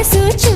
మనసు